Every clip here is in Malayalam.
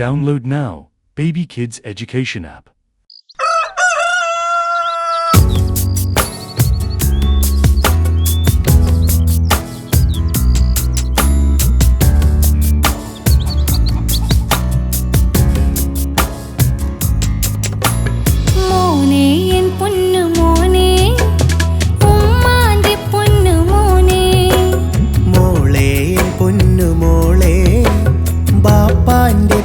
Download now, Baby Kids Education app.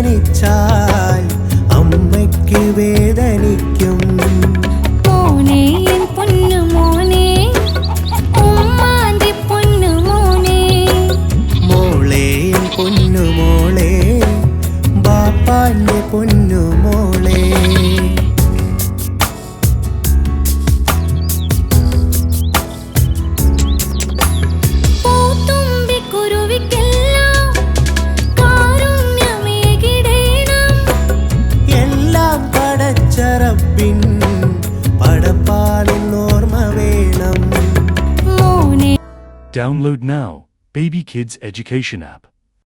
വേദനിച്ചാൽ അമ്മയ്ക്ക് വേദനിക്കും. മോനെ ബാപ്പാന്റെ പൊന്നു പടച്ചറപ്പിൻ പടപ്പാളിൻ ഓർമ്മ വേണം മോനെ Download now, Baby Kids Education app.